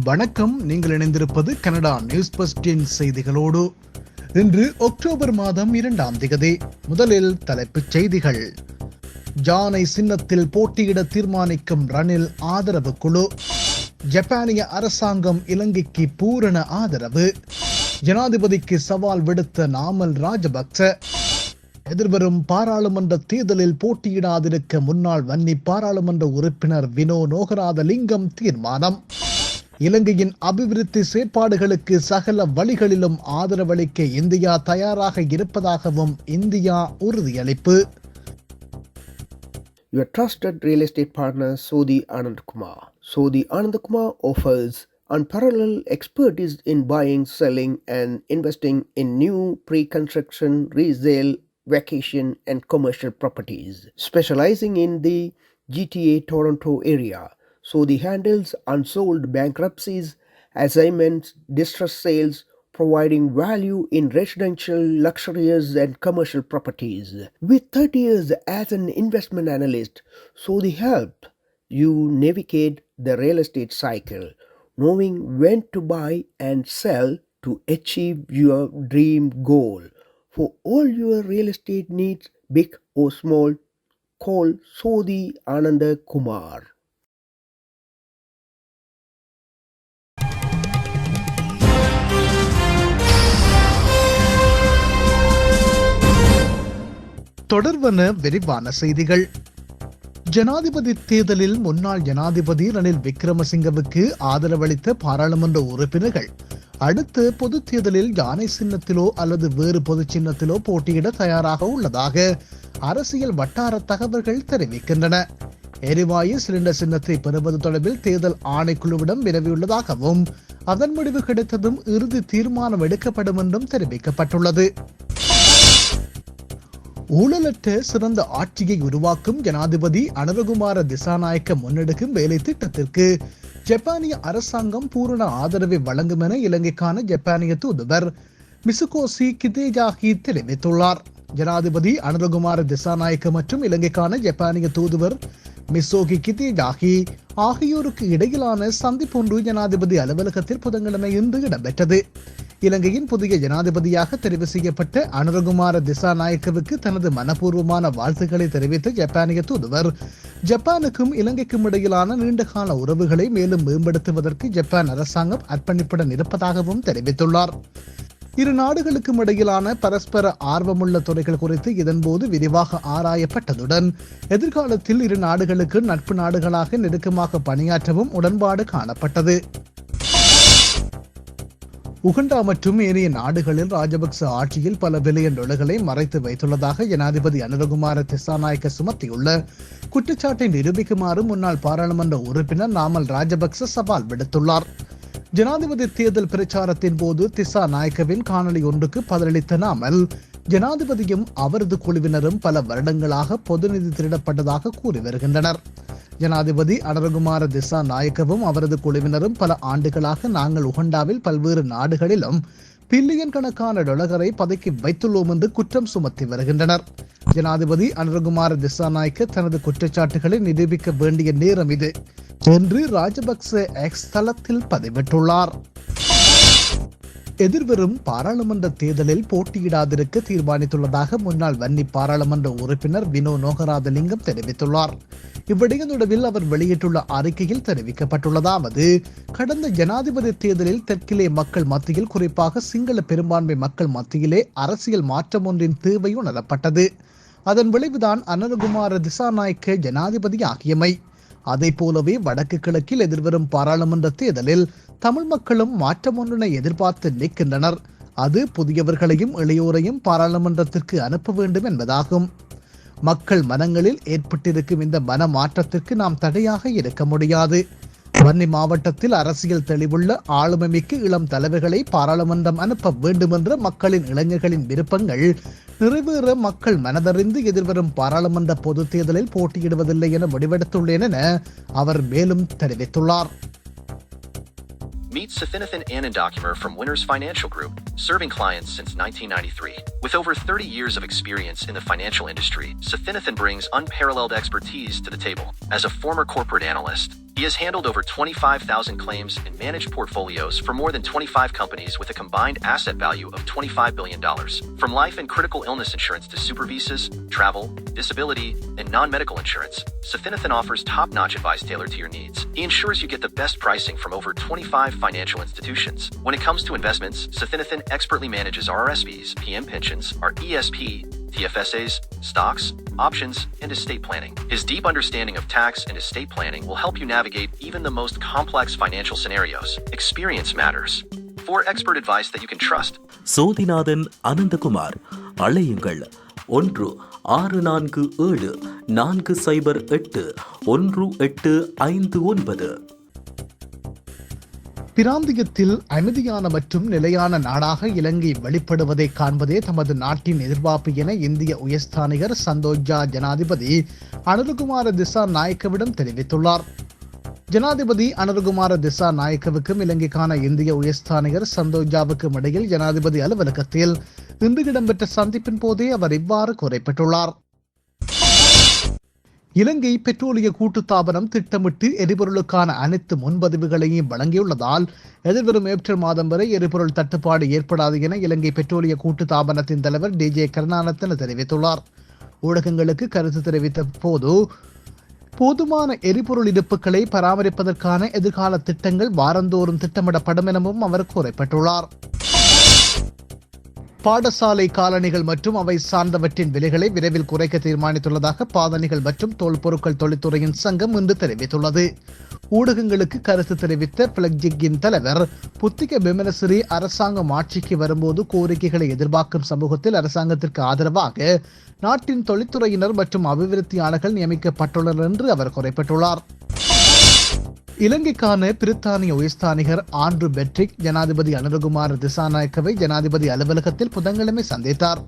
வணக்கம். நீங்கள் இணைந்திருப்பது கனடா நியூஸ் பஸ்டின் செய்திகளோடு. இன்று அக்டோபர் மாதம் இரண்டாம் திகதி. முதலில் தலைப்புச் செய்திகள். ஜானை சின்னத்தில் போட்டியிட தீர்மானிக்கும் ரணில் ஆதரவு குழு. ஜப்பானிய அரசாங்கம் இலங்கைக்கு பூரண ஆதரவு. ஜனாதிபதிக்கு சவால் விடுத்த நாமல் ராஜபக்ச. எதிர்வரும் பாராளுமன்ற தேர்தலில் போட்டியிடாதிருக்க முன்னாள் வன்னி பாராளுமன்ற உறுப்பினர் வினோ நோகராதலிங்கம் தீர்மானம். இலங்கையின் அபிவிருத்தி செயற்பாடுகளுக்கு சகல வழிகளிலும் ஆதரவளிக்க இந்தியா தயாராக இருப்பதாகவும் இந்தியா உறுதியளிப்பு Your trusted real estate partner Sodhi Anand Kumar. Sodhi Anand Kumar offers unparalleled expertise in buying, selling, and investing in new pre-construction, resale, vacation, and commercial properties. Specializing in the GTA Toronto area, Sodhi handles unsold bankruptcies, assignments, distress sales, providing value in residential, luxurious, and commercial properties. With 30 years as an investment analyst, Sodhi help you navigate the real estate cycle, knowing when to buy and sell to achieve your dream goal. For all your real estate needs, big or small, call Sodhi Ananda Kumar. தொடர்வன விரிவான செய்திகள். ஜனாதிபதி தேர்தலில் முன்னாள் ஜனாதிபதி ரணில் விக்ரமசிங்கவுக்கு ஆதரவளித்த பாராளுமன்ற உறுப்பினர்கள் அடுத்த பொது தேர்தலில் யானை சின்னத்திலோ அல்லது வேறு பொது சின்னத்திலோ போட்டியிட தயாராக உள்ளதாக அரசியல் வட்டார தகவல்கள் தெரிவிக்கின்றன. எரிவாயு சிலிண்டர் சின்னத்தை பெறுவது தொடர்பில் தேர்தல் ஆணைக்குழுவிடம் வினவியுள்ளதாகவும் அதன் முடிவு கிடைத்ததும் இறுதி தீர்மானம் எடுக்கப்படும் என்றும் தெரிவிக்கப்பட்டுள்ளது. ஊழலற்ற சிறந்த ஆட்சியை உருவாக்கும் ஜனாதிபதி அனரகுமார திசாநாயக்க முன்னெடுக்கும் வேலை திட்டத்திற்கு ஜப்பானிய அரசாங்கம் பூரண ஆதரவை வழங்கும் என இலங்கைக்கான ஜப்பானிய தூதுவர் மிசுகோசி கிதேஜாகி தெரிவித்துள்ளார். ஜனாதிபதி அனுரகுமார திசாநாயக்க மற்றும் இலங்கைக்கான ஜப்பானிய தூதுவர் மிசோகி கிதேஜாகி ஆகியோருக்கு இடையிலான சந்திப்பொன்று ஜனாதிபதி அலுவலகத்தில் புதன்கிழமை இன்று இடம்பெற்றது. இலங்கையின் புதிய ஜனாதிபதியாக தெரிவு செய்யப்பட்ட அனுரகுமார திசாநாயக்கவுக்கு தனது மனப்பூர்வமான வாழ்த்துக்களை தெரிவித்த ஜப்பானிய தூதுவர். ஜப்பானுக்கும் இலங்கைக்கும் இடையிலான நீண்டகால உறவுகளை மேலும் மேம்படுத்துவதற்கு ஜப்பான் அரசாங்கம் அர்ப்பணிப்புடன் இருப்பதாகவும் தெரிவித்துள்ளார். இரு நாடுகளுக்கும் இடையிலான பரஸ்பர ஆர்வமுள்ள துறைகள் குறித்து இதன்போது விரிவாக ஆராயப்பட்டதுடன் எதிர்காலத்தில் இரு நாடுகளுக்கு நட்பு நாடுகளாக நெருக்கமாக பணியாற்றவும் உடன்பாடு காணப்பட்டது. உகண்டா மற்றும் ஏனைய நாடுகளில் ராஜபக்ச ஆட்சியில் பல பில்லியன் டாலர்களை மறைத்து வைத்துள்ளதாக ஜனாதிபதி அனுரகுமார திசாநாயக்க சுமத்தியுள்ள குற்றச்சாட்டை நிரூபிக்குமாறு முன்னாள் பாராளுமன்ற உறுப்பினர் நாமல் ராஜபக்ச சவால் விடுத்துள்ளார். ஜனாதிபதி தேர்தல் பிரச்சாரத்தின் போது திசா நாயக்கவின் காணொலி ஒன்றுக்கு பதிலளித்த நாமல் ஜனாதிபதியும் அவரது குழுவினரும் பல வருடங்களாக பொதுநிதி திருடப்பட்டதாக கூறி வருகின்றனர். ஜனாதிபதி அனரகுமார திசா நாயக்கவும் அவரது குழுவினரும் பல ஆண்டுகளாக நாங்கள் உகண்டாவில் பல்வேறு நாடுகளிலும் பில்லியன் கணக்கான டொலகரை பதுக்கி வைத்துள்ளோம் என்று குற்றம் சுமத்தி வருகின்றனர். ஜனாதிபதி அனுரகுமார திசாநாயக்க தனது குற்றச்சாட்டுகளை நிரூபிக்க வேண்டிய நேரம் இது என்று ராஜபக்சே எக்ஸ் தளத்தில் பதிவிட்டுள்ளார். எதிர்வரும் பாராளுமன்ற தேர்தலில் போட்டியிடாதிருக்க தீர்மானித்துள்ளதாக முன்னாள் வன்னி பாராளுமன்ற உறுப்பினர் வினோ நோகராதலிங்கம் தெரிவித்துள்ளார். இவ்விடய தொடர்பில் அவர் வெளியிட்டுள்ள அறிக்கையில் தெரிவிக்கப்பட்டுள்ளதாவது கடந்த ஜனாதிபதி தேர்தலில் தெற்கிலே மக்கள் மத்தியில் குறிப்பாக சிங்கள பெரும்பான்மை மக்கள் மத்தியிலே அரசியல் மாற்றம் ஒன்றின் தேவை உணரப்பட்டது. அதன் விளைவுதான் அனந்தகுமார திசாநாயக்க ஜனாதிபதி ஆகியமை அதை போலவே வடக்கு கிழக்கில் எதிர்வரும் பாராளுமன்ற தேர்தலில் தமிழ் மக்களும் மாற்றம் ஒன்றினை எதிர்பார்த்து நிற்கின்றனர். அது புதியவர்களையும் இளையோரையும் பாராளுமன்றத்திற்கு அனுப்ப வேண்டும் என்பதாகும். மக்கள் மனங்களில் ஏற்பட்டிருக்கும் இந்த மன மாற்றத்திற்கு நாம் தடையாக இருக்க முடியாது. வன்னி மாவட்டத்தில் அரசியல் தெளிவுள்ள ஆளுமைமிக்க இளம் தலைவர்களை பாராளுமன்றம் அனுப்ப வேண்டும் என்ற மக்களின் இளைஞர்களின் விருப்பங்கள் நிறைவேற மக்கள் மனதறிந்து எதிர்வரும் பாராளுமன்ற பொதுத் தேர்தலில் போட்டியிடுவதில்லை என முடிவெடுத்துள்ளேன் என அவர் மேலும் தெரிவித்துள்ளார். Meet Sathinathan Anandakumar from Winners Financial Group, serving clients since 1993. With over 30 years of experience in the financial industry, Sathinathan brings unparalleled expertise to the table. As a former corporate analyst, he has handled over 25,000 claims and managed portfolios for more than 25 companies with a combined asset value of $25 billion. From life and critical illness insurance to super visas, travel, disability, and non medical insurance, Safinathan offers top notch advice tailored to your needs. He ensures you get the best pricing from over 25 financial institutions. When it comes to investments, Safinathan expertly manages RRSPs, PM pensions, our ESP, TFSAs, stocks, options, and estate planning. His deep understanding of tax and estate planning will help you navigate even the most complex financial scenarios. Experience matters. For expert advice that you can trust, Sothinathan Ananthakumar அழையுங்கள் ஒன்று ஆறு நான்கு ஏழு நான்கு சைபர் எட்டு ஒன்று எட்டு ஐந்து ஒன்பது. பிராந்தியத்தில் அமைதியான மற்றும் நிலையான நாடாக இலங்கை வெளிப்படுவதை காண்பதே தமது நாட்டின் எதிர்பார்ப்பு என இந்திய உயர்ஸ்தானிகர் சந்தோஜா ஜனாதிபதி அனுருகுமார திசா நாயக்கவிடம் தெரிவித்துள்ளார். ஜனாதிபதி அனுருகுமார திசா நாயக்கவுக்கும் இலங்கைக்கான இந்திய உயர்ஸ்தானிகர் சந்தோஜாவுக்கும் இடையில் ஜனாதிபதி அலுவலகத்தில் இன்று இடம்பெற்ற சந்திப்பின் போதே அவர் இவ்வாறு குறிப்பிட்டுள்ளார். இலங்கை பெட்ரோலிய கூட்டுத்தாபனம் திட்டமிட்டு எரிபொருளுக்கான அனைத்து முன்பதிவுகளையும் வழங்கியுள்ளதால் எதிர்வரும் ஏப்ரல் மாதம் வரை எரிபொருள் தட்டுப்பாடு ஏற்படாது என இலங்கை பெட்ரோலிய கூட்டுத்தாபனத்தின் தலைவர் டி. ஜே. கருணாநத்தன தெரிவித்துள்ளார். ஊடகங்களுக்கு கருத்து தெரிவித்த போது போதுமான எரிபொருள் இருப்புகளை பராமரிப்பதற்கான எதிர்கால திட்டங்கள் வாரந்தோறும் திட்டமிடப்படும் எனவும் அவர் குறிப்பிட்டுள்ளார். பாடசாலை காலணிகள் மற்றும் அவை சார்ந்தவற்றின் விலைகளை விரைவில் குறைக்க தீர்மானித்துள்ளதாக பாதணிகள் மற்றும் தோல் பொருட்கள் தொழில்துறையின் சங்கம் இன்று தெரிவித்துள்ளது. ஊடகங்களுக்கு கருத்து தெரிவித்த பிளக்ஜிக்கின் தலைவர் புத்திக பிமனசிறி அரசாங்கம் ஆட்சிக்கு வரும்போது கோரிக்கைகளை எதிர்பார்க்கும் சமூகத்தில் அரசாங்கத்திற்கு ஆதரவாக நாட்டின் தொழில்துறையினர் மற்றும் அபிவிருத்தியாளர்கள் நியமிக்கப்பட்டுள்ளனர் என்று அவர் குறிப்பிட்டுள்ளார். இலங்கைக்கான பிரித்தானிய உயர்ஸ்தானிகர் ஆண்ட்ரு பெட்ரிக் ஜனாதிபதி அனுரகுமார் திசாநாயக்கவை ஜனாதிபதி அலுவலகத்தில் புதன்கிழமை சந்தித்தார்.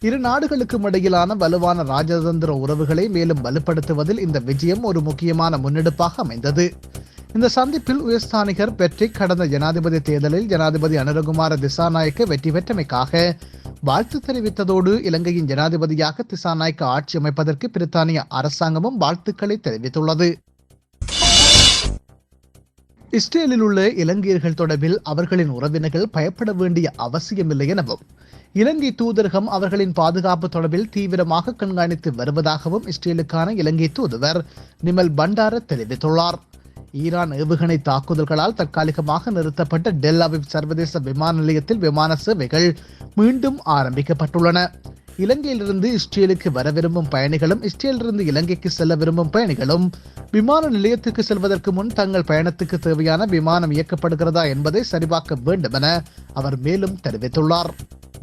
இரு நாடுகளுக்கும் இடையிலான வலுவான ராஜதந்திர உறவுகளை மேலும் வலுப்படுத்துவதில் இந்த விஜயம் ஒரு முக்கியமான முன்னெடுப்பாக அமைந்தது. இந்த சந்திப்பில் உயர்ஸ்தானிகர் பெட்ரிக் கடந்த ஜனாதிபதி தேர்தலில் ஜனாதிபதி அனுரகுமார திசாநாயக்க வெற்றி பெற்றமைக்காக வாழ்த்து தெரிவித்ததோடு இலங்கையின் ஜனாதிபதியாக திசாநாயக்க ஆட்சி அமைப்பதற்கு பிரித்தானிய அரசாங்கமும் வாழ்த்துக்களை தெரிவித்துள்ளது. இஸ்ரேலில் உள்ள இலங்கையர்கள் தொடர்பில் அவர்களின் உறவினர்கள் பயப்பட வேண்டிய அவசியமில்லை எனவும் இலங்கை தூதரகம் அவர்களின் பாதுகாப்பு தொடர்பில் தீவிரமாக கண்காணித்து வருவதாகவும் இஸ்ரேலுக்கான இலங்கை தூதுவர் நிமல் பண்டார தெரிவித்துள்ளார். ஈரான் ஏவுகணை தாக்குதல்களால் தற்காலிகமாக நிறுத்தப்பட்ட டெல் அவிவ் சர்வதேச விமான நிலையத்தில் விமான சேவைகள் மீண்டும் ஆரம்பிக்கப்பட்டுள்ளன. இலங்கையிலிருந்து இஸ்ரேலுக்கு வர விரும்பும் பயணிகளும் இஸ்ரேலிருந்து இலங்கைக்கு செல்ல விரும்பும் பயணிகளும் விமான நிலையத்துக்கு செல்வதற்கு முன் தங்கள் பயணத்துக்கு தேவையான விமானம் இயக்கப்படுகிறதா என்பதை சரிபார்க்க வேண்டும் என அவர் மேலும் தெரிவித்துள்ளார்.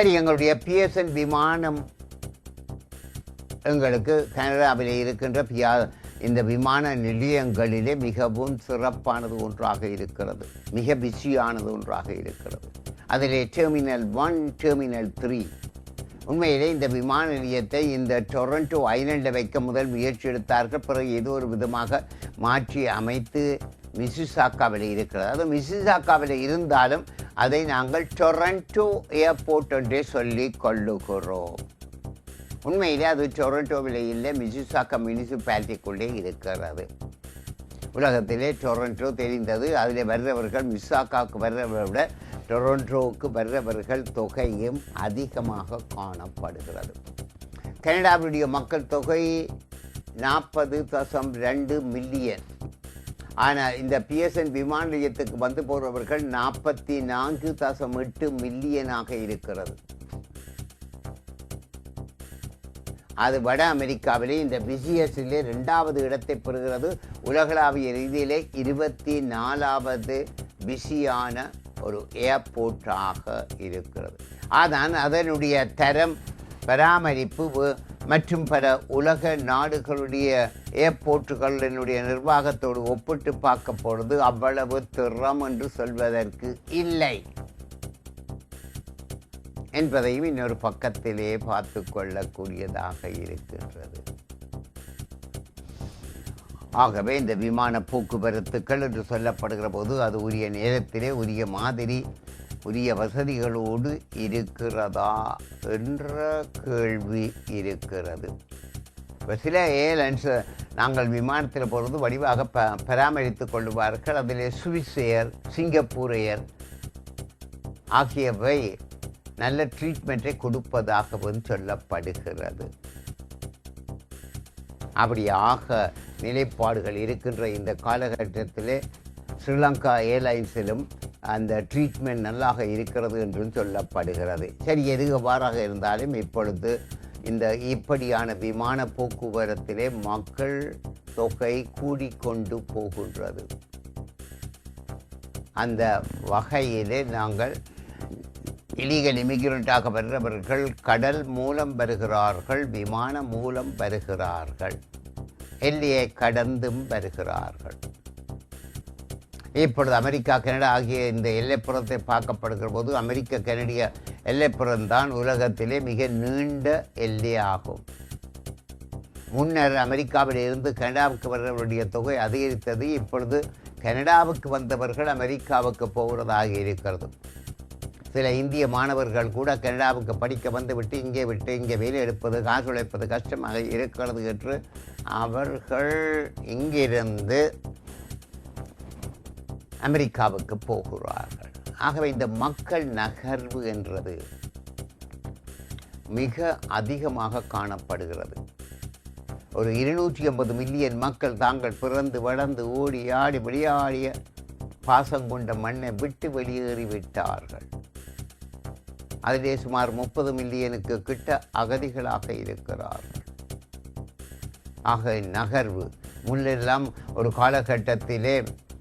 சரி எங்களுடைய பிஎஸ்என் விமானம் எங்களுக்கு கனடாவில் இருக்கின்ற பியா இந்த விமான நிலையங்களிலே மிகவும் சிறப்பானது ஒன்றாக இருக்கிறது. மிக பிஸியானது ஒன்றாக இருக்கிறது. அதிலே டெர்மினல் ஒன் டெர்மினல் த்ரீ உண்மையிலே இந்த விமான நிலையத்தை இந்த டொரண்டோ ஐலண்டில் வைக்க முதல் முயற்சி எடுத்தார்கள். பிறகு ஏதோ ஒரு விதமாக மாற்றி அமைத்து மிசிசாக்காவில் இருக்கிறது. அது மிசிசாக்காவில் இருந்தாலும் அதை நாங்கள் டொரண்டோ ஏர்போர்ட் என்றே சொல்லி கொள்ளுகிறோம். உண்மையிலே அது டொரண்டோவில் இல்லை மிசிசாக்கா முனிசிபாலிட்டிக்குள்ளே இருக்கிறது. உலகத்திலே டொரண்டோ தெரிந்தது அதில் வர்றவர்கள் மிஸ்ஸாக்காவுக்கு வர்றவரை விட டொரண்டோவுக்கு வர்றவர்கள் தொகையும் அதிகமாக காணப்படுகிறது. கனடாவுடைய மக்கள் தொகை நாற்பது தசம் ரெண்டு மில்லியன். ஆனால் இந்த பிஎஸ்என் விமான நிலையத்துக்கு வந்து போகிறவர்கள் நாற்பத்தி நான்கு தசம் எட்டு மில்லியனாக இருக்கிறது. அது வட அமெரிக்காவிலே இந்த பிசிஎஸ்ஸிலே ரெண்டாவது இடத்தை பெறுகிறது. உலகளாவிய ரீதியிலே இருபத்தி நாலாவது பிஸியான ஒரு ஏர்போர்ட்டாக இருக்கிறது. அதான் அதனுடைய தரம் பராமரிப்பு மற்றும் பல உலக நாடுகளுடைய ஏர்போர்ட்டுகளினுடைய நிர்வாகத்தோடு ஒப்பிட்டு பார்க்க போகிறது அவ்வளவு திறம் என்று சொல்வதற்கு இல்லை. என்பதையும் இன்னொரு பக்கத்திலே பார்த்து கொள்ளக்கூடியதாக இருக்கின்றது. ஆகவே இந்த விமான போக்குவரத்துக்கள் என்று சொல்லப்படுகிற போது அது உரிய நேரத்திலே உரிய மாதிரி உரிய வசதிகளோடு இருக்கிறதா என்ற கேள்வி இருக்கிறது. சில ஏர்லைன்ஸ் நாங்கள் விமானத்தில் போகிறது வடிவாக ப பராமரித்து கொள்வார்கள் அதில் சுவிஸ் ஏர் சிங்கப்பூர் ஏர் ஆகியவை நல்ல ட்ரீட்மெண்ட்டை கொடுப்பதாகவும் சொல்லப்படுகிறது. அப்படியாக நிலைப்பாடுகள் இருக்கின்ற இந்த காலகட்டத்தில் ஸ்ரீலங்கா ஏர்லைன்ஸிலும் அந்த ட்ரீட்மெண்ட் நல்லாக இருக்கிறது என்றும் சொல்லப்படுகிறது. சரி எது எவ்வாறாக இருந்தாலும் இப்பொழுது இந்த இப்படியான விமான போக்குவரத்திலே மக்கள் தொகை கூடிக்கொண்டு போகின்றது. அந்த வகையிலே நாங்கள் இலீகல் இமிகிரண்டாக வருகிறவர்கள் கடல் மூலம் வருகிறார்கள் விமானம் மூலம் வருகிறார்கள் எல்லையை கடந்தும் வருகிறார்கள். இப்பொழுது அமெரிக்கா கனடா ஆகிய இந்த எல்லைப்புறத்தை பார்க்கப்படுகிற போது அமெரிக்க கனடிய எல்லைப்புறம்தான் உலகத்திலே மிக நீண்ட எல்லையாகும் முன்னர் அமெரிக்காவில் இருந்து கனடாவுக்கு வருவர்களுடைய தொகை அதிகரித்தது இப்பொழுது கனடாவுக்கு வந்தவர்கள் அமெரிக்காவுக்கு போகிறதாக இருக்கிறது. சில இந்திய மாணவர்கள் கூட கனடாவுக்கு படிக்க வந்து விட்டு இங்கே விட்டு இங்கே வேலை எடுப்பது காசு உழைப்பது கஷ்டமாக இருக்கிறது என்று அவர்கள் இங்கிருந்து அமெரிக்காவுக்கு போகிறார்கள். ஆகவே இந்த மக்கள் நகர்வு என்றது மிக அதிகமாக காணப்படுகிறது. ஒரு இருநூற்றி ஐம்பது மில்லியன் மக்கள் தாங்கள் பிறந்து வளர்ந்து ஓடி ஆடி விளையாடிய பாசம் கொண்ட மண்ணை விட்டு வெளியேறி விட்டார்கள். அதிலே சுமார் முப்பது மில்லியனுக்கு கிட்ட அகதிகளாக இருக்கிறார்கள். ஆக நகர்வு முன்னெல்லாம் ஒரு காலகட்டத்திலே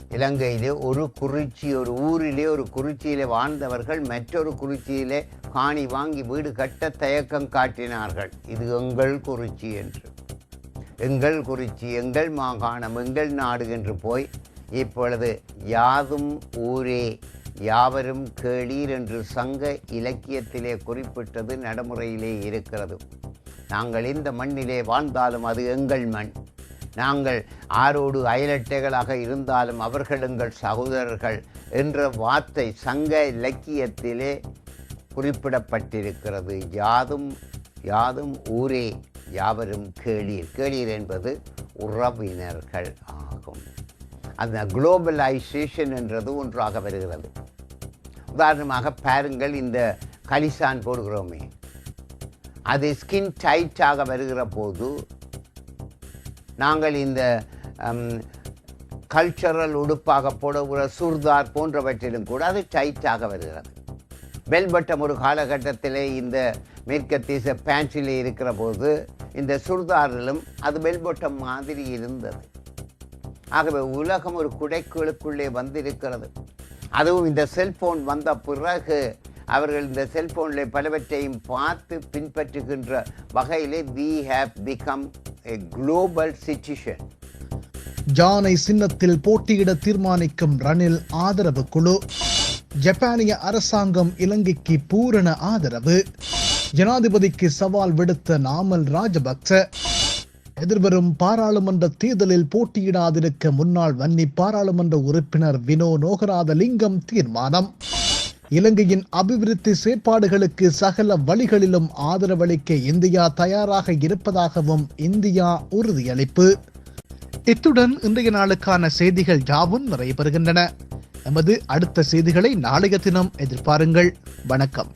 இலங்கையிலே ஒரு குறிச்சி ஒரு ஊரிலே ஒரு குறிச்சியிலே வாழ்ந்தவர்கள் மற்றொரு குறிச்சியிலே காணி வாங்கி வீடு கட்ட தயக்கம் காட்டினார்கள். இது எங்கள் குறிச்சி என்று. எங்கள் குறிச்சி எங்கள் மாகாணம் எங்கள் நாடு என்று போய் இப்பொழுது யாதும் ஊரே யாவரும் கேளீர் என்று சங்க இலக்கியத்திலே குறிப்பிட்டது நடைமுறையிலே இருக்கிறது. நாங்கள் இந்த மண்ணிலே வாழ்ந்தாலும் அது எங்கள் மண். நாங்கள் ஆரோடு அயலட்டைகளாக இருந்தாலும் அவர்கள் எங்கள் சகோதரர்கள் என்ற வார்த்தை சங்க இலக்கியத்திலே குறிப்பிடப்பட்டிருக்கிறது. யாதும் யாதும் ஊரே யாவரும் கேளீர். கேளீர் என்பது உறவினர்கள் ஆகும். அந்த குளோபலைசேஷன் என்றது ஒன்றாக வருகிறது. உதாரணமாக பாருங்கள் இந்த கலிசான் போடுகிறோமே. அது ஸ்கின் டைட்டாக வருகிற போது நாங்கள் இந்த கல்ச்சரல் உடுப்பாக போடுகிற சுர்தார் போன்றவற்றிலும் கூட அது டைட்டாக வருகிறது. பெல்பட்டம் ஒரு காலகட்டத்திலே இந்த மேற்கத்தீச பேண்ட்ஸிலே இருக்கிற போது இந்த சுர்தாரிலும் அது பெல்பட்டம் மாதிரி இருந்தது. ஆகவே உலகம் ஒரு குடைக்குழுக்குள்ளே வந்திருக்கிறது. அதுவும் இந்த செல்போன் வந்த பிறகு அவர்கள் இந்த செல்போனில் பலவற்றையும் பார்த்து பின்பற்றுகின்ற வகையிலே we have become a global citizen ஜானை சின்னத்தில் போட்டியிட தீர்மானிக்கும் ரணில் ஆதரவு குழு. ஜப்பானிய அரசாங்கம் இலங்கைக்கு பூரண ஆதரவு. ஜனாதிபதிக்கு சவால் விடுத்த நாமல் ராஜபக்ச. எதிர்வரும் பாராளுமன்ற தேர்தலில் போட்டியிடாதிருக்க முன்னாள் வன்னி பாராளுமன்ற உறுப்பினர் வினோ நோகராத லிங்கம் தீர்மானம். இலங்கையின் அபிவிருத்தி செயற்பாடுகளுக்கு சகல வழிகளிலும் ஆதரவளிக்க இந்தியா தயாராக இருப்பதாகவும் இந்தியா உறுதியளிப்பு. இத்துடன் இன்றைய நாளுக்கான செய்திகள் யாவும் நிறைவு பெறுகின்றன. எமது அடுத்த செய்திகளை நாளைய தினம் எதிர்பாருங்கள். வணக்கம்.